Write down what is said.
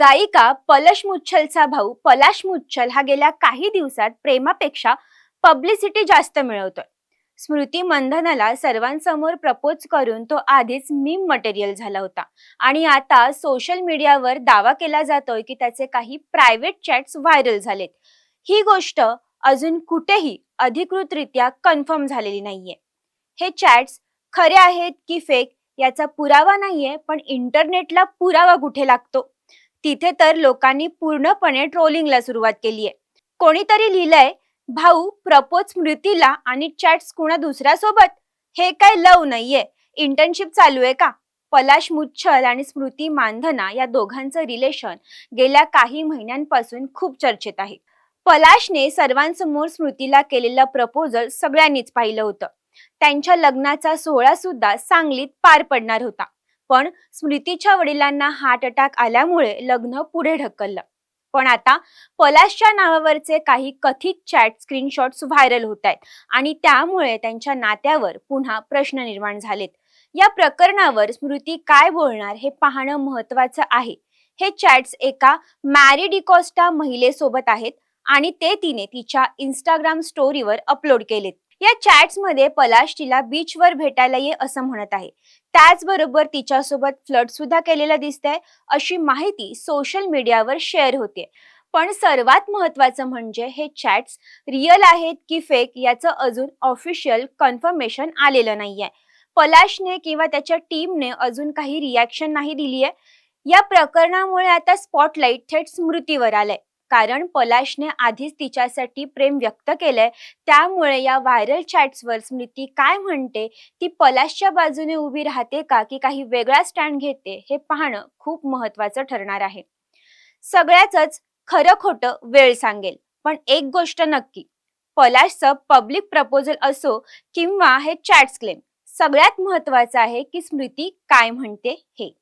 गायिका पलश मुच्छलचा भाऊ पलाश मुच्छल हा गेल्या काही दिवसात प्रेमापेक्षा पब्लिसिटी जास्त मिळवतोय. स्मृती मंधनाला सर्वांसमोर प्रपोज करून तो आधीच मीम मटेरियल झाला होता. आणि आता सोशल मीडियावर दावा केला जातोय की त्याचे काही प्रायव्हेट चॅट्स व्हायरल झालेत. ही गोष्ट अजून कुठेही अधिकृतरित्या कन्फर्म झालेली नाहीये. हे चॅट्स खरे आहेत की फेक याचा पुरावा नाहीये पण इंटरनेटला पुरावा कुठे लागतो? तिथे तर लोकांनी पूर्णपणे ट्रोलिंगला सुरुवात केली आहे कोणीतरी लिहिलंय भाऊ प्रपोज स्मृतीला आणि चॅट्स कुणा दुसऱ्यासोबत हे काय लव नाहीये. इंटर्नशिप चालू आहे का? पलाश मुच्छल आणि स्मृती मानधना या दोघांचं रिलेशन गेल्या काही महिन्यांपासून खूप चर्चेत आहे. पलाशने सर्वांसमोर स्मृतीला केलेलं प्रपोजल सगळ्यांनीच पाहिलं होतं. त्यांच्या लग्नाचा सोहळा सुद्धा सांगलीत पार पडणार होता. पण स्मृतीच्या वडिलांना हार्ट अटॅक आल्यामुळे लग्न पुढे ढकललं. पण आता पलाशच्या नावावरचे काही कथित चॅट स्क्रीनशॉट्स व्हायरल होत आहेत आणि त्यामुळे त्यांच्या नात्यावर पुन्हा प्रश्न निर्माण झालेत. या प्रकरणावर स्मृती काय बोलणार हे पाहणं महत्वाचं आहे. हे चॅट्स एका मॅरी डिकॉस्टा महिलेसोबत आहेत आणि ते तिने तिच्या इंस्टाग्राम स्टोरीवर अपलोड केलेत. या चॅट्समध्ये पलाश तिला बीचवर भेटायला ये असं म्हणत आहे. त्याचबरोबर तिच्यासोबत फ्लड सुद्धा केलेलं दिसतंय अशी माहिती सोशल मीडियावर शेअर होते. पण सर्वात महत्वाचं म्हणजे हे चॅट्स रिअल आहेत की फेक याचं अजून ऑफिशियल कन्फर्मेशन आलेलं नाहीये. पलाशने किंवा त्याच्या टीमने अजून काही रिॲक्शन नाही दिली आहे या प्रकरणामुळे आता स्पॉटलाईट थेट स्मृतीवर आलंय. कारण पलाशने आधीच तिच्यासाठी प्रेम व्यक्त केलंय. त्यामुळे या व्हायरल चॅट्सवर स्मृती काय म्हणते? ती पलाशच्या बाजूने उभी राहते का? की काही वेगळा स्टँड घेते? हे पाहणं खूप महत्वाचं ठरणार आहे. सगळ्याच खरं खोटं वेळ सांगेल. पण एक गोष्ट नक्की. पलाशचं पब्लिक प्रपोजल असो किंवा हे चॅट्स क्लेम सगळ्यात महत्वाचं आहे की स्मृती काय म्हणते हे.